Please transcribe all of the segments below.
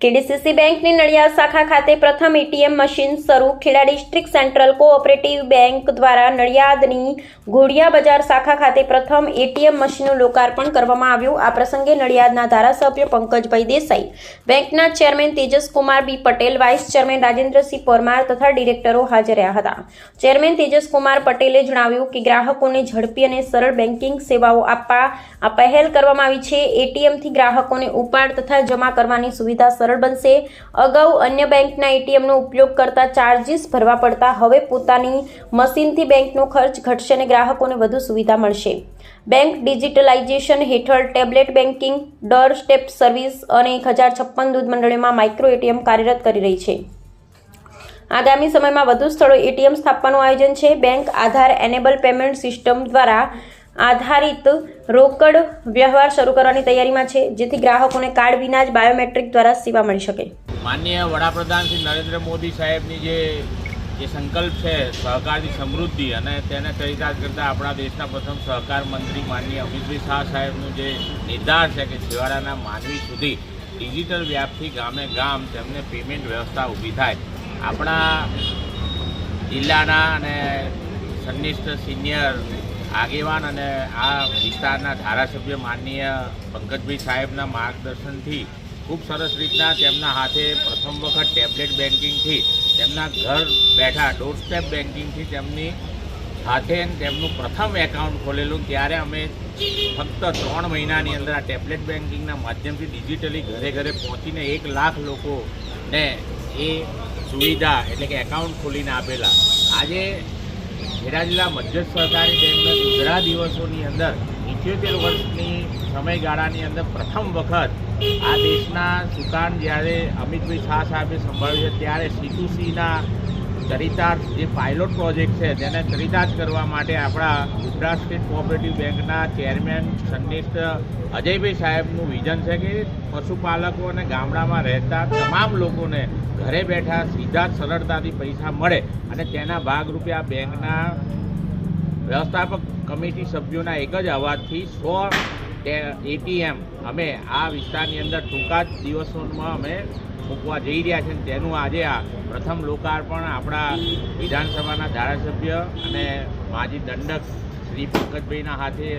KDCC બેંકની નડિયાદ શાખા ખાતે પ્રથમ એટીએમ મશીન શરૂ. Kheda district central cooperative bank દ્વારા નડિયાદની ઘોડિયા બજાર શાખા ખાતે પ્રથમ એટીએમ મશીનનું લોકાર્પણ કરવામાં આવ્યું. આ પ્રસંગે નડિયાદના ધારાસભ્ય પંકજભાઈ દેસાઈ, બેંકના chairman Tejaskumar B Patel, vice chairman Rajendrasinh Parmar તથા ડિરેક્ટરો હાજર રહ્યા હતા. ચેરમેન તેજસકુમાર પટેલે જણાવ્યું કે ગ્રાહકોને ઝડપી અને સરળ બેન્કિંગ સેવાઓ આપવા આ પહેલ કરવામાં આવી છે. એટીએમથી ગ્રાહકોને ઉપાડ તથા જમા કરવાની સુવિધા સરળ બનશે. અગાઉ અન્ય બેંકના એટીએમનો ઉપયોગ કરતા ચાર્જિસ ભરવા પડતા હવે પોતાની મશીનથી બેંકનો ખર્ચ ઘટશે અને ગ્રાહકોને વધુ સુવિધા મળશે. બેંક ડિજિટલાઇઝેશન હેઠળ tablet banking doorstep service અને એક હજાર છપ્પન દૂધ મંડળીમાં માઇક્રો એટીએમ કાર્યરત કરી રહી છે. આગામી સમયમાં વધુ સ્થળો એટીએમ સ્થાપવાનું આયોજન છે. Bank Aadhaar enable payment system દ્વારા આધારિત રોકડ વ્યવહાર શરૂ કરવાની તૈયારીમાં છે, જેથી ગ્રાહકોને કાર્ડ વિના જ બાયોમેટ્રિક દ્વારા સેવા મળી શકે. માનનીય વડાપ્રધાન શ્રી નરેન્દ્ર મોદી સાહેબની જે જે સંકલ્પ છે, સહકારની સમૃદ્ધિ અને તેને ચરિતાર્થ કરતાં આપણા દેશના પ્રથમ સહકાર મંત્રી માનનીય અમિતભાઈ શાહ સાહેબનું જે નિર્ધાર છે કે છેવાડાના માનવી સુધી ડિજિટલ વ્યાપથી ગામે ગામ તેમને પેમેન્ટ વ્યવસ્થા ઊભી થાય. આપણા જિલ્લાના અને સંનિષ્ઠ સિનિયર આગેવાન અને આ વિસ્તારના ધારાસભ્ય માનનીય પંકજભાઈ સાહેબના માર્ગદર્શનથી ખૂબ સરસ રીતના તેમના હાથે પ્રથમ વખત ટેબ્લેટ બેન્કિંગથી તેમના ઘર બેઠા ડોર સ્ટેપ બેન્કિંગથી તેમની હાથે તેમનું પ્રથમ એકાઉન્ટ ખોલેલું. ત્યારે અમે ફક્ત ત્રણ મહિનાની અંદર આ ટેબ્લેટ બેન્કિંગના માધ્યમથી ડિજિટલી ઘરે ઘરે પહોંચીને એક લાખ લોકોને એ સુવિધા એટલે કે એકાઉન્ટ ખોલીને આપેલા. આજે ખેડા જિલ્લા મધ્યસ્થ સહકારી બેંકના ગુજરાત દિવસોની અંદર ઇઠ્યોતેર વર્ષની સમયગાળાની અંદર પ્રથમ વખત આ દેશના સુકાન જ્યારે અમિતભાઈ શાહ સાહેબે સંભાળ્યું છે, ત્યારે સીટુસીના ચરિતાર્થ જે પાયલોટ પ્રોજેક્ટ છે તેને ચરિતાર્થ કરવા માટે આપણા ગુજરાત સ્ટેટ કોઓપરેટિવ બેંકના ચેરમેન સંનિષ્ઠ અજયભાઈ સાહેબનું વિઝન છે કે પશુપાલકો અને ગામડામાં રહેતા તમામ લોકોને ઘરે બેઠા સીધા સરળતાથી પૈસા મળે અને તેના ભાગરૂપે આ બેંકના વ્યવસ્થાપક કમિટી સભ્યોના એક જ અવાજથી સો એટીએમ અમે આ વિસ્તારની અંદર ટૂંકા જ દિવસોમાં અમે મૂકવા જઈ રહ્યા છે તેનું આજે આ પ્રથમ લોકાર્પણ આપણા વિધાનસભાના ધારાસભ્ય અને માજી દંડક શ્રી પંકજભાઈના હાથે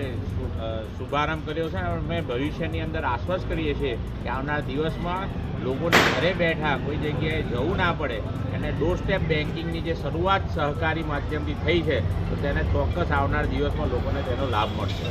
શુભારંભ કર્યો છે અને અમે ભવિષ્યની અંદર આશ્વાસ કરીએ છીએ કે આવનાર દિવસમાં લોકોને ઘરે બેઠા કોઈ જગ્યાએ જવું ના પડે અને ડોર સ્ટેપ બેન્કિંગની જે શરૂઆત સહકારી માધ્યમથી થઈ છે, તો તેને ચોક્કસ આવનાર દિવસમાં લોકોને તેનો લાભ મળશે.